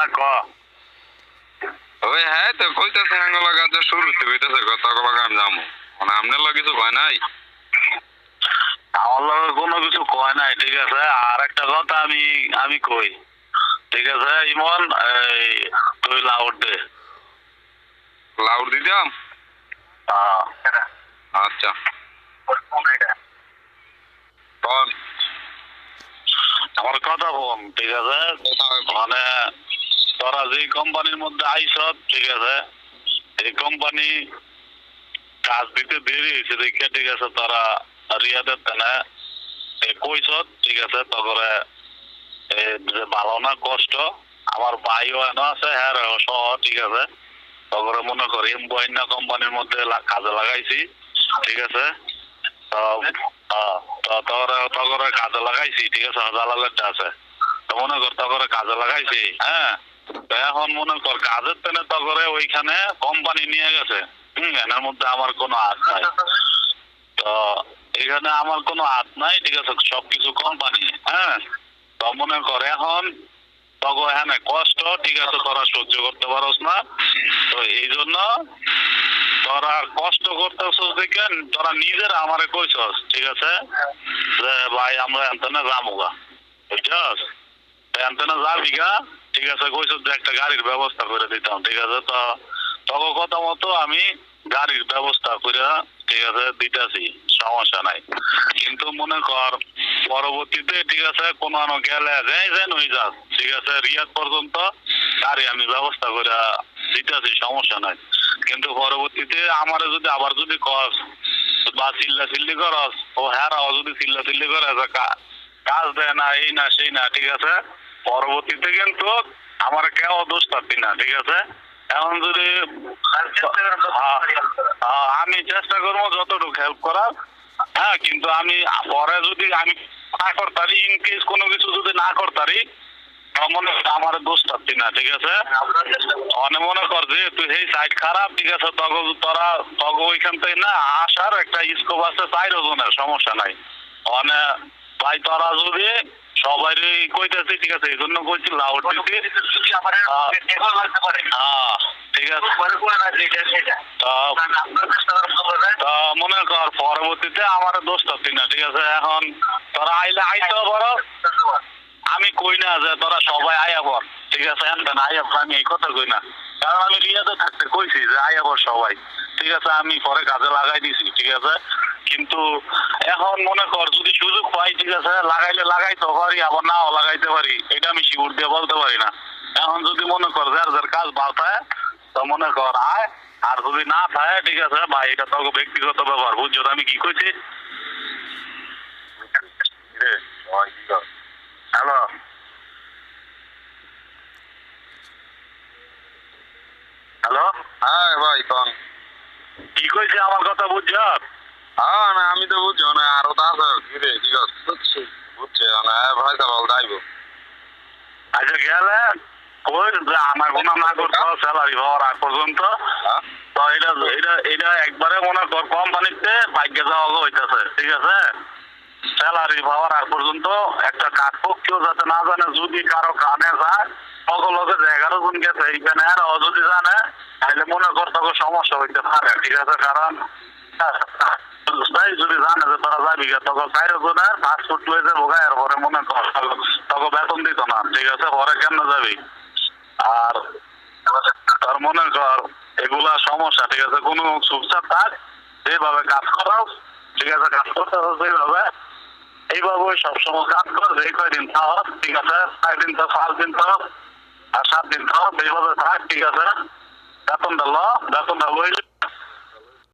হ্যাঁ ক? ওই হ্যাঁ তো কইতেছে আঙ্গলা কাজ শুরুতে কইতেছে কত আমি যাব মানে আপনার লগে কিছু কয় নাই? আমার লগে কোনো কিছু কয় নাই ঠিক আছে? আর একটা কথা আমি আমি কই। ঠিক আছে ইমন? এই তুই লাউড দে। লাউড দিতাম? হ্যাঁ। আচ্ছা। আমার কথা বল ঠিক আছে? মানে তোরা যে কোম্পানির মধ্যে আইস ঠিক আছে এই কোম্পানি কাজ দিতে দেরি হয়েছে দেখে ঠিক আছে তোরা রিয়াদের তেনে কইস ঠিক আছে যে ভালো না কষ্ট আমার ভাইও এনে আছে হ্যাঁ সহ ঠিক আছে তখন মনে করি বন্যা কোম্পানির মধ্যে কাজে লাগাইছি ঠিক আছে তো আহ, তো তোর তখন কাজে লাগাইছি ঠিক আছে জালালেরটা আছে তো মনে কর তখন কাজে লাগাইছি হ্যাঁ এখন মনে কর কাজের তেনে তখন ওইখানে কোম্পানি নিয়ে গেছে। এনার মধ্যে আমার কোনো হাত নাই। তো এখানে আমার কোনো হাত নাই, ঠিক আছে? সবকিছু কোম্পানি হ্যাঁ? তো মনে কর, এখন তখন এখানে কষ্ট, ঠিক আছে? তোরা সহ্য করতে পারস না। তো এই জন্য তোরা কষ্ট করতেছস দেখে তোরা নিজের আমারে কইছস, ঠিক আছে? যে, ভাই, আমরা এন্তনে যাব গা বুঝছস? এন্তনে যাবি গা? ঠিক আছে কইছস যে একটা গাড়ির ব্যবস্থা করে দিতাম, ঠিক আছে? তো তখন কথা মতো আমি গাড়ির ব্যবস্থা করে, ঠিক আছে, দিতেছি, সমস্যা নাই। কিন্তু মনে কর, পরবর্তীতে, ঠিক আছে, কোনো আনো গেলে যাই যেন হয়ে যাস ঠিক আছে? রিয়াদ পর্যন্ত গাড়ি আমি ব্যবস্থা করে দিতেছি, সমস্যা নাই। কিন্তু পরবর্তীতে আমার যদি আবার যদি কস, বা চিল্লা চিল্লি করস, ও হ্যাঁ যদি চিল্লা চিল্লি করে কাজ দেয় না, এই না, সেই না, ঠিক আছে? পরবর্তীতে কিন্তু আমার কেউ দোষ পাচ্ছি না ঠিক আছে? এখন যদি হ্যাঁ, হ্যাঁ, আমি চেষ্টা করব যতটুকু হেল্প করার। হ্যাঁ কিন্তু আমি পরে যদি আমি না করতারি ইন কেস কোনো কিছু যদি না করতারি মনে আমার দোষ না ঠিক আছে? অনেক মনে কর যে তুই এই সাইড খারাপ ঠিক আছে? তোরা তখন ওইখান থেকে না আসার একটা স্কোপ আছে চাইর জনের সমস্যা নাই। মানে ভাই তোরা যদি সবাই কইতেছি ঠিক আছে এই জন্য কইছি লাউড দিতে হ্যাঁ, ঠিক আছে। তা তা মনে কর পরবর্তীতে আমার দোষ পাচ্ছি না ঠিক আছে? এখন তোরা আইলে আইতেও পারো। আমি কই না যে তোরা সবাই আয়া পর ঠিক আছে? এনতেন আয়া পর আমি এই কথা কই না। কারণ আমি রিয়াতে থাকতে কইছি যে আয়া পর সবাই ঠিক আছে? আমি পরে কাজে লাগাই দিছি ঠিক আছে? কিন্তু এখন মনে কর যদি সুযোগ পাই ঠিক আছে লাগাইলে লাগাইতে পারি আবার নাও লাগাইতে পারি এটা আমি শিউর দিয়ে বলতে পারি না। এখন যদি মনে কর যার যার কাজ ভালো থাকে তো মনে কর আয় আর যদি না থাকে ঠিক আছে ভাই এটা তো ব্যক্তিগত ব্যাপার বুঝছ আমি কি কইছি? হ্যালো? হ্যালো? হ্যাঁ ভাই কোন। কি কইছে আমার কথা বুঝছ? তো বুঝছি মানে আরও তো আছে কি কি কর? বুঝছি। বুঝছে মানে ভাই চালাল যাইব। আচ্ছা গেলে কই আমার কোনো না করতে স্যালারি পাওয়ার আগ পর্যন্ত। হ্যাঁ? তো এটা এটা এটা একবারে মনে কর কোম্পানিতে ভাগ্যে যাওয়া হইতেছে ঠিক আছে? স্যালারি পাওয়ার আগ পর্যন্ত একটা কাজ কেউ যাতে না জানে যদি কারও কানে যায় সকলকে এগারো জন গেছে এইখানে আর যদি জানে তাহলে মনে কর তখন সমস্যা হইতে পারে ঠিক আছে? কারণ তাই যদি জানে যে তোরা যাবি তখন চাইরো জনের পাসপোর্ট লয়ে যাব গা, এরপরে মনে কর তখন বেতন দিত না ঠিক আছে পরে কেমনে যাবি? আর তার মনে কর এগুলা সমস্যা ঠিক আছে কোনো চুপচাপ থাক যেভাবে কাজ করাও ঠিক আছে কাজ করতে সেইভাবে এইভাবে সবসময় কাজ কর যে কয়দিন থাক ঠিক আছে চার দিন থাক পাঁচ দিন থাক আর সাত দিন থাক এইভাবে থাক ঠিক আছে বেতনটা ল বেতনটা লইলে